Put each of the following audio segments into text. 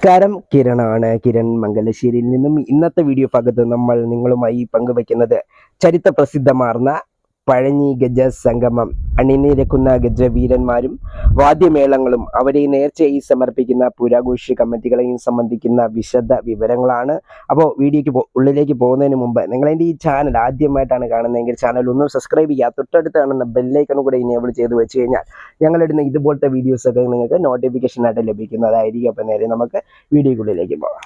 നമസ്കാരം. കിരണാണ് കിരൺ മംഗലശ്ശേരിയിൽ നിന്നും ഇന്നത്തെ വീഡിയോ ഭാഗത്ത് നമ്മൾ നിങ്ങളുമായി പങ്കുവയ്ക്കുന്നത് ചരിത്ര പ്രസിദ്ധമാർന്ന പഴഞ്ഞി ഗജ സംഗമം അണിനിരക്കുന്ന ഗജവീരന്മാരും വാദ്യമേളങ്ങളും അവരെ നേർച്ചയായി സമർപ്പിക്കുന്ന പുരാഘോഷ കമ്മിറ്റികളെയും സംബന്ധിക്കുന്ന വിശദ വിവരങ്ങളാണ്. അപ്പോൾ വീഡിയോക്ക് ഉള്ളിലേക്ക് പോകുന്നതിന് മുമ്പ് നിങ്ങൾ എന്റെ ഈ ചാനൽ ആദ്യമായിട്ടാണ് കാണുന്നതെങ്കിൽ ചാനൽ ഒന്ന് സബ്സ്ക്രൈബ് ചെയ്യുക. തൊട്ടടുത്ത് കാണുന്ന ബെല്ലൈക്കണും കൂടെ ഇനേബിൾ ചെയ്ത് വെച്ച് കഴിഞ്ഞാൽ ഞങ്ങളിടുന്ന ഇതുപോലത്തെ വീഡിയോസൊക്കെ നിങ്ങൾക്ക് നോട്ടിഫിക്കേഷനായിട്ട് ലഭിക്കുന്നതായിരിക്കും. അപ്പോൾ നേരെ നമുക്ക് വീഡിയോക്കുള്ളിലേക്ക് പോകാം.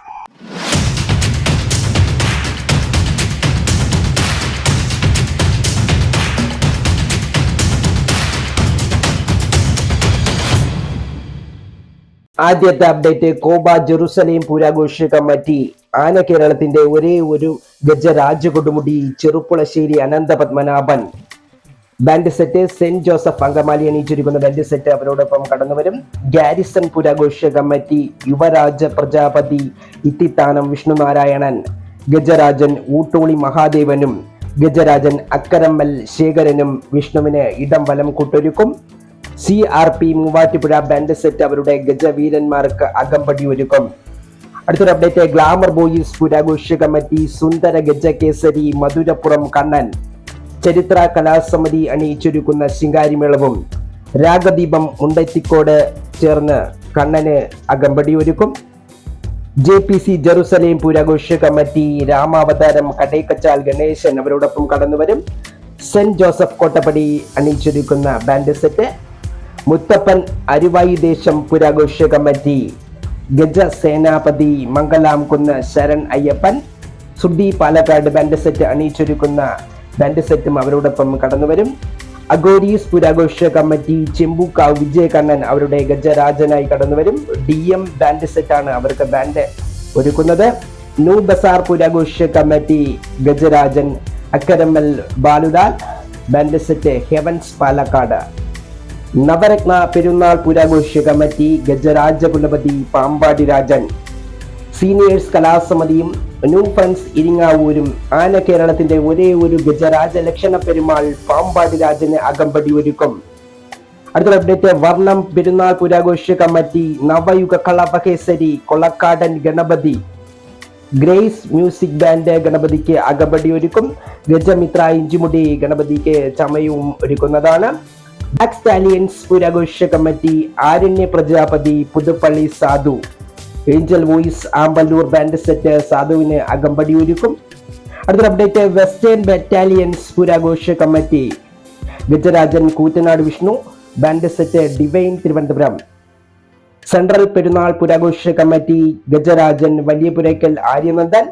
ആദ്യത്തെ അപ്ഡേറ്റ് കോബ ജെറുസലേം പുരാഘോഷ കമ്മിറ്റി ആന കേരളത്തിന്റെ ഒരേ ഒരു ഗജരാജ കൊടുമുടി Cherpulassery Anantha Padmanabhan band set saint Joseph Angamaly അണിയിച്ചിരിക്കുന്ന band set അവരോടൊപ്പം കടന്നുവരും. ഗാരിസൺ പുരാഘോഷ കമ്മിറ്റി യുവരാജ പ്രജാപതി ഇത്തിത്താനം വിഷ്ണുനാരായണൻ ഗജരാജൻ ഊട്ടോളി മഹാദേവനും ഗജരാജൻ അക്കരമ്മൽ ശേഖരനും വിഷ്ണുവിന് ഇടം വലം കൂട്ടൊരുക്കും. C R P Muvattupuzha band set അവരുടെ ഗജവീരന്മാർക്ക് അകമ്പടി ഒരുക്കും അടുത്തൊരു അപ്ഡേറ്റ് ഗ്ലാമർ ബോയ്സ് പുരാഘോഷ കമ്മിറ്റി സുന്ദര ഗജ കേസരി മധുരപ്പുറം കണ്ണൻ. ചരിത്ര കലാസമിതി അണിയിച്ചൊരുക്കുന്ന ശിങ്കാരിമേളവും രാഗദീപം മുണ്ടത്തിക്കോട് ചേർന്ന് കണ്ണന് അകമ്പടി ഒരുക്കും ജെ പി സി ജെറുസലേം പുരാഘോഷ കമ്മിറ്റി രാമാവതാരം കടൈക്കച്ചാൽ ഗണേശൻ അവരോടൊപ്പം കടന്നുവരും. സെന്റ് ജോസഫ് കോട്ടപ്പടി അണിയിച്ചൊരുക്കുന്ന ബാൻഡ് സെറ്റ് മുത്തപ്പൻ അരിവായി ദേശം പുരാഘോഷ കമ്മിറ്റി ഗജ സേനാപതി മംഗലാംകുന്ന് ശരൺ അയ്യപ്പൻ. സുഡി പാലക്കാട് ബാൻഡ് സെറ്റ് അണിയിച്ചൊരുക്കുന്ന ബാൻഡ് സെറ്റും അവരോടൊപ്പം കടന്നുവരും. അഗോരീസ് പുരാഘോഷ കമ്മിറ്റി ചെമ്പൂക്കാവ് വിജയകണ്ണൻ അവരുടെ ഗജരാജനായി കടന്നുവരും. ഡി എം ബാൻഡ് സെറ്റാണ് അവർക്ക് ബാൻഡ് ഒരുക്കുന്നത്. ന്യൂ ബസാർ പുരാഘോഷ കമ്മിറ്റി ഗജരാജൻ അക്കരമ്മൽ ബാലുദാൽ band set heavens Palakkad. Navratna പെരുന്നാൾ പുരാഘോഷ കമ്മിറ്റി ഗജരാജ കുലപതി പാമ്പാടി രാജൻ. സീനിയേഴ്സ് കലാസമിതിയും ന്യൂ ഫ്രണ്ട്സ് ഇരിങ്ങാവൂരും ആന കേരളത്തിന്റെ ഒരേ ഒരു ഗജരാജ ലക്ഷണ പെരുമാൾ പാമ്പാടി രാജന് അകമ്പടി ഒരുക്കും. അടുത്ത അപ്ഡേറ്റ് വർണം പെരുന്നാൾ പുരാഘോഷ കമ്മിറ്റി നവയുഗ കളപകേസരി Kolakkadan Ganapathi. Grace music band ഗണപതിക്ക് അകമ്പടി ഒരുക്കും. ഗജമിത്ര ഇഞ്ചിമുടി ഗണപതിക്ക് ചമയവും ഒരുക്കുന്നതാണ്. ബ്ലാക്ക് സ്റ്റാലിയൻസ് പുരാഘോഷ കമ്മിറ്റി ആരണ്യ Prajapati Puthuppally Sadhu angel voice Amballur band set സാധുവിന് അകമ്പടി ഒരുക്കും. അടുത്ത അപ്ഡേറ്റ് വെസ്റ്റേൺ ബറ്റാലിയൻസ് പുരാഘോഷ committee ഗജരാജൻ Koottanad Vishnu band set divine Thiruvananthapuram central പെരുന്നാൾ പുരാഘോഷ കമ്മിറ്റി ഗജരാജൻ വലിയപുരയ്ക്കൽ ആര്യനന്ദൻ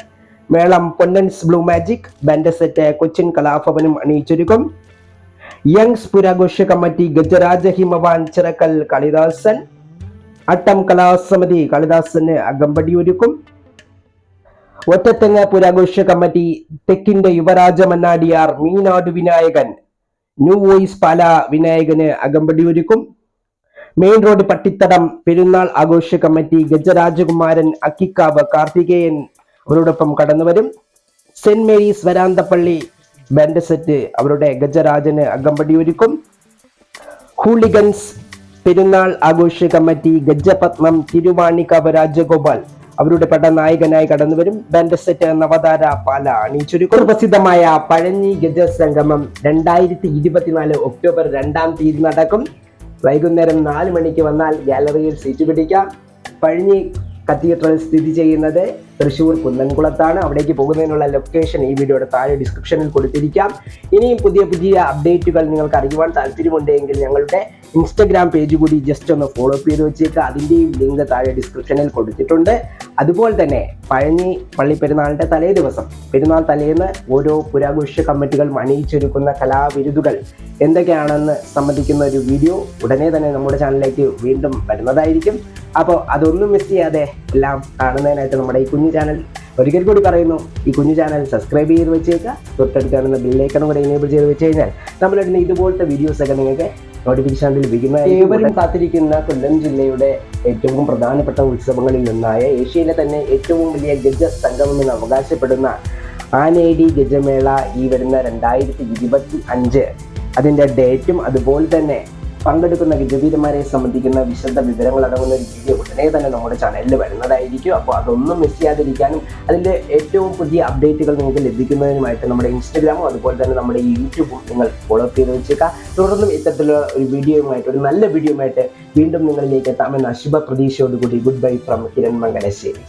മേളം Ponnans blue magic band set Cochin കലാഭവനും അണിയിച്ചൊരുക്കും. യങ്സ് പുരാഘോഷ കമ്മിറ്റി ഗജരാജ ഹിമവാൻ ചിറക്കൽ കളിദാസൻ. അട്ടം കലാസമിതി കളിദാസന് അകമ്പടി ഒരുക്കും ഒറ്റത്തെങ്ങ് പുരാഘോഷ കമ്മിറ്റി തെക്കിന്റെ യുവരാജ മന്നാടിയാർ മീനാട് വിനായകൻ. ന്യൂ വോയിസ് പാല വിനായകന് അകമ്പടി ഒരുക്കും മെയിൻ റോഡ് പട്ടിത്തടം പെരുന്നാൾ ആഘോഷ കമ്മിറ്റി ഗജരാജകുമാരൻ അക്കിക്കാവ് കാർത്തികേയൻ അവരോടൊപ്പം കടന്നുവരും. Saint Mary's Varanthappally band set അവരുടെ ഗജരാജന് അകമ്പടി ഒരുക്കും ഹൂളിഗൻസ് പെരുന്നാൾ ആഘോഷ കമ്മിറ്റി ഗജപത്മം തിരുവാണിക്കവ രാജഗോപാൽ അവരുടെ പട നായകനായി കടന്നു വരും സെറ്റ് നവതാര പാല അണിയിച്ചൊരുക്കും. പ്രസിദ്ധമായ പഴഞ്ഞി ഗജ സംഗമം രണ്ടായിരത്തി ഇരുപത്തിനാല് ഒക്ടോബർ രണ്ടാം തീയതി നടക്കും. വൈകുന്നേരം നാല് മണിക്ക് വന്നാൽ ഗാലറിയിൽ സീറ്റ് പിടിക്കാം. പഴഞ്ഞി കത്തീഡ്രൽ സ്ഥിതി ചെയ്യുന്നത് തൃശ്ശൂർ കുന്നംകുളത്താണ്. അവിടേക്ക് പോകുന്നതിനുള്ള ലൊക്കേഷൻ ഈ വീഡിയോയുടെ താഴെ ഡിസ്ക്രിപ്ഷനിൽ കൊടുത്തിരിക്കാം. ഇനിയും പുതിയ പുതിയ അപ്ഡേറ്റുകൾ നിങ്ങൾക്ക് അറിയുവാൻ താല്പര്യമുണ്ടെങ്കിൽ ഞങ്ങളുടെ ഇൻസ്റ്റഗ്രാം പേജ് കൂടി ജസ്റ്റ് ഒന്ന് ഫോളോ അപ്പ് ചെയ്ത് വെച്ചേക്കുക അതിന്റെയും ലിങ്ക് താഴെ ഡിസ്ക്രിപ്ഷനിൽ കൊടുത്തിട്ടുണ്ട്. അതുപോലെ തന്നെ പഴഞ്ഞി പള്ളി പെരുന്നാളിന്റെ തലേ ദിവസം പെരുന്നാൾ തലേന്ന് ഓരോ പുരാഘോഷ കമ്മിറ്റികൾ അണിയിച്ചൊരുക്കുന്ന കലാവിരുതുകൾ എന്തൊക്കെയാണെന്ന് സംബന്ധിക്കുന്ന ഒരു വീഡിയോ ഉടനെ തന്നെ നമ്മുടെ ചാനലിലേക്ക് വീണ്ടും വരുന്നതായിരിക്കും. അപ്പോൾ അതൊന്നും മിസ് ചെയ്യാതെ എല്ലാം കാണുന്നതിനായിട്ട് നമ്മുടെ ഈ ചാനൽ. ഒരിക്കൽ കൂടി പറയുന്നു ഈ കുഞ്ഞു ചാനൽ സബ്സ്ക്രൈബ് ചെയ്ത് വെച്ചേക്കുക തൊട്ടടുത്ത് കാണുന്ന ബില്ലേക്കണം കൂടെ എനേബിൾ ചെയ്ത് വെച്ച് കഴിഞ്ഞാൽ നമ്മളിടുന്ന ഇതുപോലത്തെ വീഡിയോസ് ഒക്കെ നിങ്ങൾക്ക് നോട്ടിഫിക്കേഷൻ ലഭിക്കുന്ന ഏവരും കാത്തിരിക്കുന്ന കൊല്ലം ജില്ലയുടെ ഏറ്റവും പ്രധാനപ്പെട്ട ഉത്സവങ്ങളിൽ ഒന്നായ ഏഷ്യയിലെ തന്നെ ഏറ്റവും വലിയ ഗജ സംഗമം എന്ന് അവകാശപ്പെടുന്ന ആനേടി ഗജമേള ഈ വരുന്ന രണ്ടായിരത്തി ഇരുപത്തി അഞ്ച്. അതിന്റെ ഡേറ്റും അതുപോലെ തന്നെ പങ്കെടുക്കുന്ന വിദ്യവീരന്മാരെ സംബന്ധിക്കുന്ന വിശദ വിവരങ്ങൾ അടങ്ങുന്ന ഒരു വീഡിയോ ഉടനെ തന്നെ നമ്മുടെ ചാനലിൽ വരുന്നതായിരിക്കും. അപ്പോൾ അതൊന്നും മിസ് ചെയ്യാതിരിക്കാനും അതിന്റെ ഏറ്റവും പുതിയ അപ്ഡേറ്റുകൾ നിങ്ങൾക്ക് ലഭിക്കുന്നതിനുമായിട്ട് നമ്മുടെ ഇൻസ്റ്റഗ്രാമും അതുപോലെ തന്നെ നമ്മുടെ യൂട്യൂബും നിങ്ങൾ ഫോളോ ചെയ്ത് വെച്ചേക്കുക. തുടർന്നും ഇത്തരത്തിലുള്ള ഒരു വീഡിയോയുമായിട്ട് ഒരു നല്ല വീഡിയോയുമായിട്ട് വീണ്ടും നിങ്ങളിലേക്ക് എത്താമെന്ന ശുഭ പ്രതീക്ഷയോടുകൂടി good bye from Kiran Mangalassery.